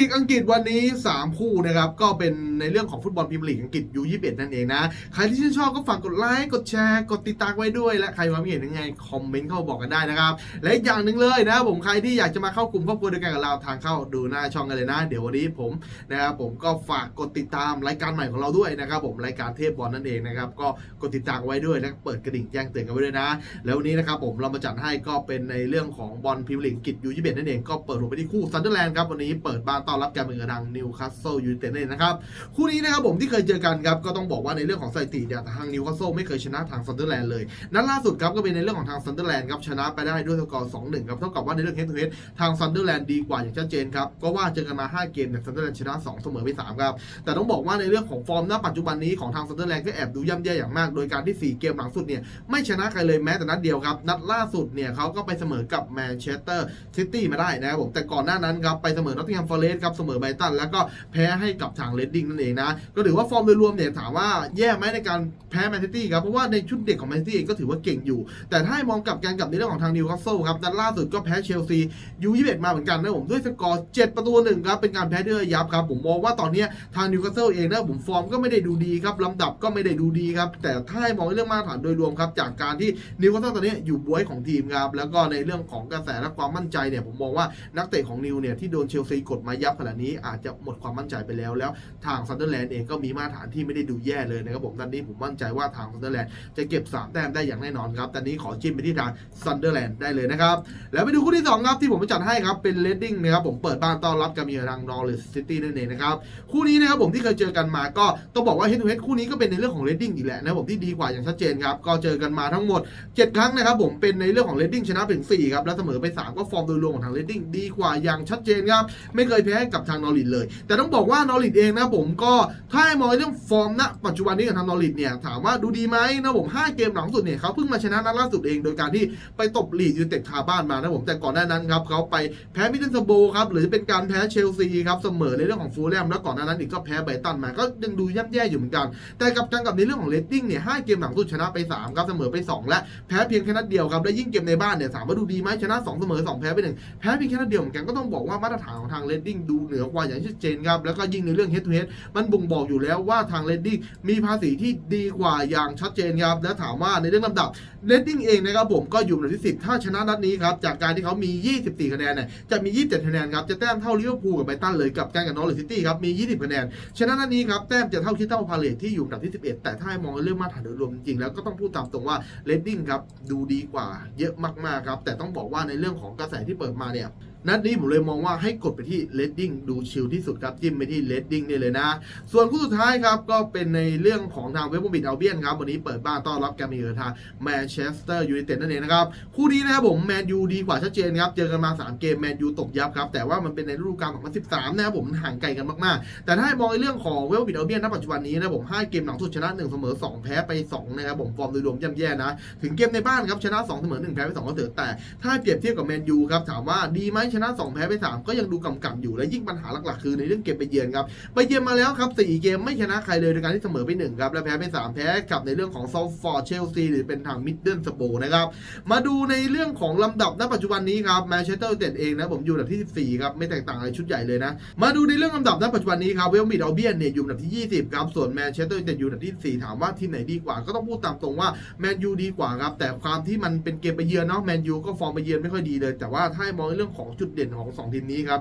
ลีกอังกฤษวันนี้ 3 คู่นะครับ ก็เป็นในเรื่องของฟุตบอลพรีเมียร์ลีกอังกฤษยู21นั่นเองนะ ใครที่ชื่นชอบก็ฝากกดไลค์ กดแชร์ กดติดตามไว้ด้วย และใครความเห็นยังไง คอมเมนต์เข้ามาบอกกันได้นะครับ และอย่างหนึ่งเลยนะผมใครที่อยากจะมาเข้ากลุ่มครอบครัวเดียวกันกับเราทางเข้าดูหน้าช่องกันเลยนะ เดี๋ยววันนี้ผมนะครับผมก็ฝากกดติดตามรายการใหม่ของเราด้วยนะครับผมรายการเทพบอลนั่นเองนะครับก็กดติดตามไว้ด้วยและเปิดกระดิ่งแจ้งเตือนกันไว้ด้วยนะ แล้ววันนี้นะครับผมเรามาจัดให้ก็เป็นในเรื่องของบอลพรีเมียร์ลีกอังกฤษยู21นั่นเองก็เปิดหัวไปที่คู่ซันเดอร์แลนด์ครับวันนี้เปิดบ้านต้อนรับการเมืองทางนิวคาสเซิลยูไนเต็ดนั่นเองนะครับ คู่นี้นะครับผมที่เคยเจอกันครับก็ต้องบอกว่าในเรื่องของสถิติเนี่ยทางนิวคาสเซิลไม่เคยชนะทางซันเดอร์แลนด์เลย นัดล่าสุดครับก็เป็นในเรื่องของทางซันเดอร์แลนด์ครับชนะไปได้ด้วยสกอร์2-1ครับเท่ากับว่าในเรื่องเฮดทูเฮดทางซันเดอร์แลนด์ดีกว่าอย่างชัดเจนครับก็ว่าเจอกันมา 5 เกมเนี่ยซันเดอร์แลนด์ชนะ2เสมอไป3ครับแต่ต้องบอกว่าในเรื่องของฟอร์มณปัจจุบันนี้ของทางซันเดอร์แลนด์ก็แอบดูย่ำแย่อย่างมาก โดยการที่ 4 เกมหลังสุดเนี่ยไม่ชนะใครเลยแม้แต่นัดเดียวครับนัดล่าสุดเนี่ยเขาก็ไปเสมอกับแมนเชสเตอร์ซิตี้มาได้นะครับผมแต่ก่อนหน้านั้นครับไปเสมอนอตติงแฮมฟอร์เรสครับเสมอไบตันแล้วก็แพ้ให้กับทางเรดดิ้งนั่นเองนะ ก็ถือว่าฟอร์มโดยรวมเนี่ยถามว่าแย่ไหมในการแพ้แมนซิตี้ครับเพราะว่าในชุดเด็กของแมนซิตี้เองก็ถือว่าเก่งอยู่ แต่ถ้ามองกลับกันกับในเรื่องของทางนิวคาสเซิลครับนัดล่าสุดก็แพ้เชลซียูยี่สิบเอ็ดมาเหมือนกันนะผมด้วยสกอร์7ประตูหนึ่งครับเป็นการแพ้ด้วยยับครับผมมองว่าตอนนี้ทางนิวคาสเซิลเองนะผมฟอร์มก็ไม่ได้ดูดีครับลำดับก็ไม่ได้ดูดีครับแต่ถ้าให้มองในเรื่องมาตรฐานโดยรวมครับจากการที่นิวคาสเซิลตอนนี้อยู่บวยของทีมครับแล้วก็ในเรื่องของกระแสและความมั่นใจเนี่ยผมมองว่านักเตะของนิวเนี่ยที่โดนเชลซีกดมายับขนาดนี้อาจจะหมดความมั่นใจไปแล้ว แล้วทางซันเดอร์แลนด์เองก็มีมาตรฐานที่ไม่ได้ดูแย่เลยนะครับผมตอนนี้ผมมั่นใจว่าทางซันเดอร์แลนด์จะเก็บสามแต้มได้อย่างแน่นอนครับตอนนี้ขอจิ้มไปที่ทางซันเดอร์แลนด์ได้เลยนะครับแล้วไปดูคู่ที่2ครับที่ผมจัดให้ครับเป็นเลดดิ้งนะครับผมเปิดบ้านต้อนรับกับมีรังนอร์เลสซิตี้นั่นเองนะครับคู่นี้นะครับผมที่เคยเจอกันมาก็ต้องบอกว่าเฮดทูเฮดคู่นี้ก็เป็นในเรื่องของเลดดิ้งอีกแหละนะผมที่ดีกว่าอย่างชัดเจนครับก็เจอกันมาทั้งหมด 7 ครั้งนะครับผมเป็นในเรื่องของเลดดิ้งชนะไปถึง4ครับแล้วเสมอไป 3 ก็ฟอร์มโดยรวมของทางเลดดิ้งดีกว่าอย่างชัดเจนครับไม่เคยแพ้ให้กับทางนอริทเลย แต่ต้องบอกว่านอริทเองนะผมก็ถ้าให้มองเรื่องฟอร์มณปัจจุบันนี้กับทางนอริทเนี่ยถามว่าดูดีไหมนะผมห้าเกมหลังสุดเนี่ยเขาเพิ่งมาชนะนัดล่าสุดเองโดยการที่ไปตบลีดยูเต็ดคาบ้านมานะผมแต่ก่อนหน้านั้นครับเขาไปแพ้มิดเดิลสโบครับหรือเป็นการแพ้เชลซีครับเสมอในเรื่องของฟูลแลมแล้วก่อนหน้านั้นอีกก็แพ้ไบตันมาก็ยังดูย่ำแย่อยู่เหมือนกัน แต่กับกันกับในเรื่องของเรตติ้งเนี่ยห้าเกมหลังสุดชนะไป3ครับเสมอไป 2 และแพ้เพียงแค่นัดเดียวครับและยิ่งเกมในบ้านเนี่ยถามว่าดูดีไหมชนะ2เสมอ2แพ้ไปหนึ่งแพ้เพียงแค่นัดเดียวเหมือนกันก็ต้องบอกว่ามาตรฐานของทางเรตติ้งดูเหนือกว่าอย่างชัดเจนครับแล้วก็ยิ่งในเรื่อง head to head มันบ่งบอกอยู่แล้วว่าทางเรตติ้งมีภาษีที่ดีกว่าอย่างชัดเจนครับและถามว่าในเรื่องลำดับเรตติ้งเองนะครับผมก็อยู่อันดับที่10ถ้าชนะนัดนี้ครับจากการที่เขามี 24 คะแนนเนี่ยจะมี 27 คะแนนครับจะแต้มเท่าลิเวอร์พูลกับไบตันเลยกับการกับนอร์ทซิตี้ครับมี 20 คะแนนชนะนัดนี้ครับแต้มจะเท่าคิดเท่าพาเลทที่อยู่อันดับที่ 11 แต่ถ้าให้มองเรื่องมาตรฐานโดยรวมจริงแล้วก็ต้องพูดตามตรงว่าเลดดิ้งครับดูดีกว่าเยอะมากๆครับแต่ต้องบอกว่าในเรื่องของกระแสที่เปิดมาเนี่ย นัดนี้ผมเลยมองว่าให้กดไปที่เลดดิ้งดูชิลที่สุดครับ จิ้มไปที่เลดดิ้งได้เลยนะ ส่วนคู่สุดท้ายครับ ก็เป็นในเรื่องของทางเวสต์บอมบิดอัลเบียนครับ วันนี้เปิดบ้านต้อนรับแกมีเออร์ทางแมนเชสเตอร์ยูไนเต็ดนั่นเองนะครับ คู่นี้นะครับผมแมนยูดีกว่าชัดเจนครับ เจอกันมาสามเกมแมนยูตกยับครับ แต่ว่ามันเป็นในฤดูกาล2013 นะครับผมห่างไกลกันมากๆ แต่ถ้ามองในเรื่องของเวลบิดอัลเบียนณปัจจุบันนี้นะผม5เกมหลังสุดชนะ1เสมอ2แพ้ไป2นะครับผมฟอร์มโดยรวมย่ำแย่นะถึงเกมในบ้านครับชนะ2เสมอ1แพ้ไป2ก็เถอะแต่ถ้าเปรียบเทียบกับแมนยูครับถามว่าดีไหมชนะ 2 แพ้ไป 3 ก็ยังดูกำกับอยู่และยิ่งปัญหาหลักๆ คือในเรื่องเกมไปเยือนครับไปเยือนมาแล้วครับ4เกมไม่ชนะใครเลยโดยการที่เสมอไป1ครับและแพ้ไป 3 แพ้กับในเรื่องของซอฟฟอร์เชลซีหรือเป็นทางมิดเดิลสโบนะครับมาดูในเรื่องของลำดับณปัจจุบันนี้ครับแมนเชสเตอร์ยูไนเต็ดเองนะผมอยู่อันดับที่ 14 ครับ ไม่แตกต่างอะไรชุดใหญ่เลยนะ มาดูในเรื่องลำดับณปัจจุบันนี้ครับเวลมิดอัลเบียนเนี่ยอยู่อันดับที่ 20 ครับ ส่วนแมนเชสเตอร์ยูไนเต็ดอยู่อันดับที่ 4 ถามว่าทีมไหนดีกว่าก็ต้องพูดตามตรงว่าแมนยูดีกว่าครับแต่ความที่มันเป็นเกมไปเยือนเนาะแมนยูก็ฟอร์มไปเยือนไม่ค่อยดีเลย แต่ว่าถ้ามองในเรื่องของจุดเด่นของ 2 ทีมนี้ครับ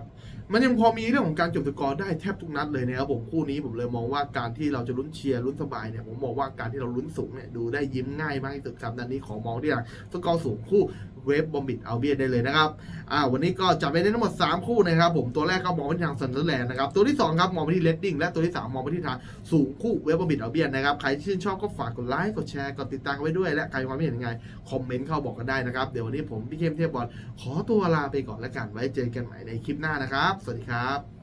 มันยังพอมีเรื่องของการจบสกอร์ได้แทบทุกนัดเลยนะครับผมคู่นี้ผมเลยมองว่าการที่เราจะลุ้นเชียร์ลุ้นสบายเนี่ยผมมองว่าการที่เราลุ้นสูงเนี่ยดูได้ยิ้มง่ายมากที่สุดครับนัดนี้ขอมองที่สกอร์สูงคู่เวฟบอมบิดเอาเบียได้เลยนะครับอ่าวันนี้ก็จับไปได้ทั้งหมด 3 คู่นะครับผมตัวแรกก็มองไปที่ทางซันเดอร์แลนด์นะครับตัวที่ 2 ครับมองไปที่เลดดิ้งและตัวที่ 3 มองไปที่ทางสูงคู่เวฟบอมบิดเอาเบียนะครับใครที่ชื่นชอบก็ฝากกดไลค์กดแชร์กดติดตามไว้ด้วย และใครมีความเห็นยังไงคอมเมนต์เข้าบอกกันได้นะครับเดี๋ยววันนี้ผมพี่เข้มเทพบอลขอตัวลาไปก่อนแล้วกันไว้เจอกันใหม่ในคลิปหน้านะครับ สวัสดีครับ